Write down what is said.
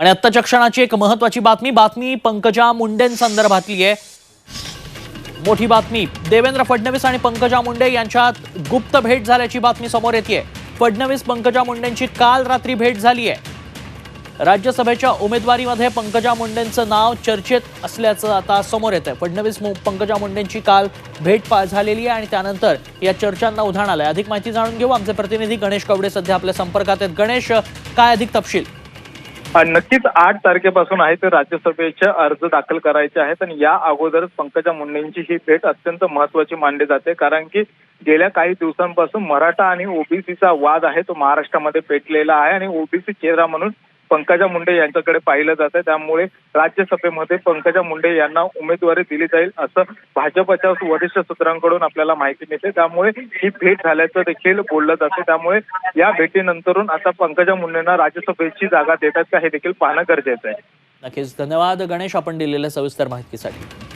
आणि आत्ताच्या क्षणाची एक महत्वाची बातमी बातमी पंकजा मुंडेंसंदर्भातली आहे. मोठी बातमी देवेंद्र फडणवीस आणि पंकजा मुंडे यांच्यात गुप्त भेट झाल्याची बातमी समोर येते फडणवीस पंकजा मुंडेंची काल रात्री भेट झाली आहे. राज्यसभेच्या उमेदवारीमध्ये पंकजा मुंडेंचं नाव चर्चेत असल्याचं आता समोर येतं आहे फडणवीस मु- पंकजा मुंडेंची काल भेट पा झालेली आहे आणि त्यानंतर या चर्चांना उधाण आलंय. अधिक माहिती जाणून घेऊ आमचे प्रतिनिधी गणेश कवडे सध्या आपल्या संपर्कात आहेत. गणेश काय अधिक तपशील? नक्कीच आठ तारखेपासून आहे ते राज्यसभेचे अर्ज दाखल करायचे आहेत आणि या अगोदरच पंकजा मुंडेंची ही भेट अत्यंत महत्वाची मानली जाते. कारण की गेल्या काही दिवसांपासून मराठा आणि ओबीसीचा वाद आहे तो महाराष्ट्रामध्ये पेटलेला आहे आणि ओबीसी चेहरा म्हणून पंकजा मुंडे यांच्याकडे पाहिलं जात आहे. त्यामुळे राज्यसभेमध्ये पंकजा मुंडे यांना उमेदवारी दिली जाईल असं भाजपच्या वरिष्ठ सूत्रांकडून आपल्याला माहिती मिळते. त्यामुळे ही भेट झाल्याचं देखील बोललं जाते त्यामुळे या भेटीनंतरून आता पंकजा मुंडेंना राज्यसभेची जागा देतात का हे देखील पाहणं गरजेचं आहे. नक्कीच. धन्यवाद गणेश आपण दिलेल्या सविस्तर माहितीसाठी.